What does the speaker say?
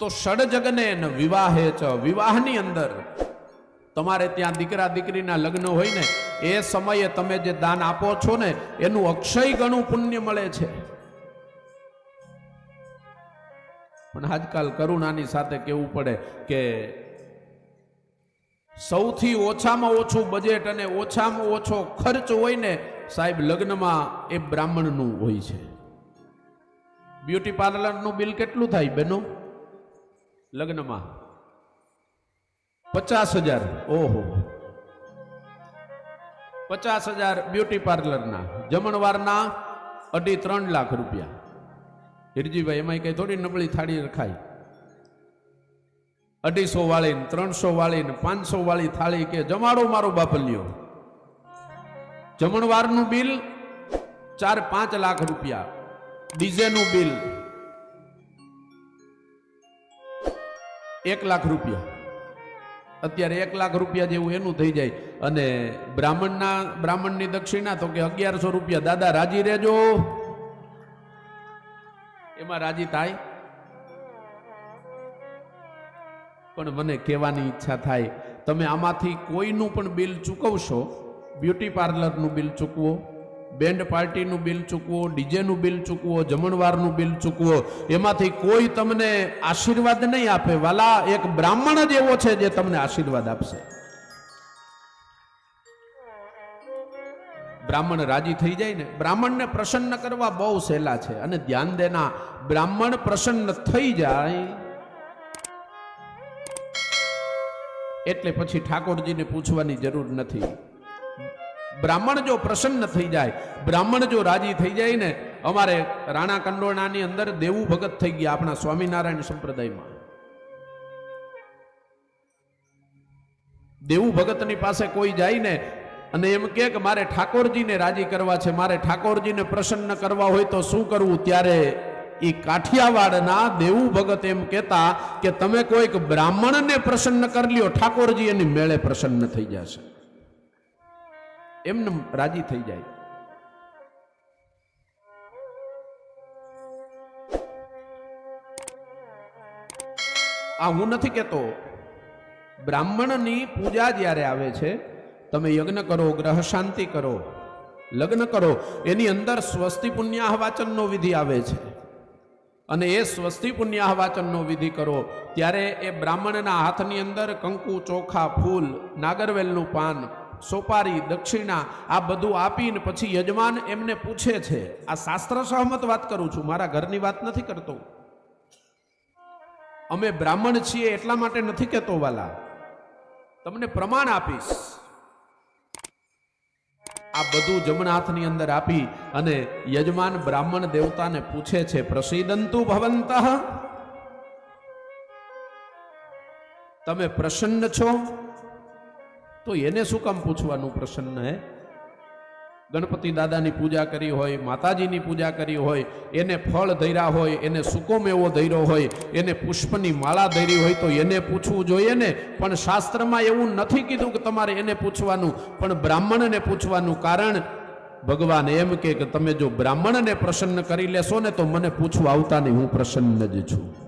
તો ષડજગને વિવાહે ચ. વિવાહની અંદર તમારે ત્યાં દીકરા, દીકરીના લગ્ન હોય ને, એ સમયે તમે જે દાન આપો છો ને, એનું અક્ષય ગણું પુણ્ય મળે છે. પણ આજકાલ કરુણાની સાથે કહેવું પડે કે સૌથી ઓછામાં ઓછું બજેટ અને ઓછામાં ઓછો ખર્ચ હોય ને, સાહેબ, લગ્નમાં એ બ્રાહ્મણનું હોય છે. બ્યુટી પાર્લરનું બિલ કેટલું થાય બેનો લગ્નમાં? પચાસ હજાર. ઓહો. પચાસ હજાર બ્યુટી પાર્લરના. જમણવારના અઢી ત્રણ લાખ રૂપિયા. હિરજીભાઈ એમાં કઈ થોડી નબળી થાળી રખાય. અઢીસો વાળી ત્રણસો વાળી પાંચસો વાળી થાળી કે જમાડો મારો બાપલ્યો. જમણવારનું બિલ ચાર પાંચ લાખ રૂપિયા. ડીજેનું બિલ એક લાખ રૂપિયા. અત્યારે એક લાખ રૂપિયા જેવું એનું થઈ જાય. અને બ્રાહ્મણના, બ્રાહ્મણની દક્ષિણા તો કે અગિયારસો રૂપિયા. દાદા, રાજી રહેજો. એમાં રાજી થાય? પણ મને કહેવાની ઈચ્છા થાય, તમે આમાંથી કોઈનું પણ બિલ ચૂકવશો, બ્યુટી પાર્લરનું બિલ ચૂકવો. બેન્ડ પાર્ટીનું બિલ ચૂકવો, ડીજેનું બિલ ચૂકવો, જમણવારનું બિલ ચૂકવો, એમાંથી કોઈ તમને આશીર્વાદ નહીં આપે. વાલા, એક બ્રાહ્મણ જ એવો છે જે તમને આશીર્વાદ આપશે. બ્રાહ્મણ રાજી થઈ જાય ને, બ્રાહ્મણને પ્રસન્ન કરવા બહુ સહેલા છે અને ધ્યાન દેના, બ્રાહ્મણ પ્રસન્ન થઈ જાય. એટલે પછી ઠાકોરજીને પૂછવાની જરૂર નથી. બ્રાહ્મણ જો પ્રસન્ન થઈ જાય, બ્રાહ્મણ જો રાજી થઈ જાય ને, અમારે રાણા કંડોળાની અંદર દેવું ભગત થઈ ગયા આપણા સ્વામિનારાયણ સંપ્રદાયમાં. દેવું ભગતની પાસે કોઈ જાય ને, અને એમ કે મારે ઠાકોરજીને રાજી કરવા છે, મારે ઠાકોરજીને પ્રસન્ન કરવા હોય તો શું કરવું? ત્યારે એ કાઠિયાવાડના દેવું ભગત એમ કહેતા કે તમે કોઈક બ્રાહ્મણને પ્રસન્ન કરી લ્યો, ઠાકોરજી એની મેળે પ્રસન્ન થઈ જશે. એમને રાજી થઈ જાય. આ હું નથી કહેતો. બ્રાહ્મણની પૂજા જ્યારે આવે છે, તમે યજ્ઞ કરો, ગ્રહ શાંતિ કરો, લગ્ન કરો, એની અંદર સ્વસ્તિ પુણ્યાહ વાચનનો વિધિ આવે છે. અને એ સ્વસ્તિ પુણ્યાહ વાચનનો વિધિ કરો, ત્યારે એ બ્રાહ્મણના હાથની અંદર કંકુ, ચોખા, ફૂલ, નાગરવેલનું પાન સોપારી, દક્ષિણા, આ બધું આપીને પછી યજમાન એમને પૂછે છે, આ શાસ્ત્ર સહમત વાત કરું છું, મારા ઘરની વાત નથી કરતો. અમે બ્રાહ્મણ છીએ એટલા માટે નથી કહેતો, વાલા. તમને પ્રમાણ આપીશ. આ બધું જમણા હાથની અંદર આપી અને યજમાન બ્રાહ્મણ દેવતાને પૂછે છે, પ્રસિદંતુ ભવંત? તમે પ્રસન્ન છો? તો એને શું કામ પૂછવાનું પ્રસન્ન હે? ગણપતિ દાદાની પૂજા કરી હોય, માતાજીની પૂજા કરી હોય, એને ફળ ધર્યા હોય, એને સૂકો મેવો ધર્યો હોય, એને પુષ્પની માળા ધરી હોય તો એને પૂછવું જોઈએ ને? પણ શાસ્ત્રમાં એવું નથી કીધું કે તમારે એને પૂછવાનું, પણ બ્રાહ્મણને પૂછવાનું કારણ, ભગવાન એમ કે તમે જો બ્રાહ્મણને પ્રસન્ન કરી લેશો ને તો મને પૂછવા આવતા નહીં, હું પ્રસન્ન જ છું.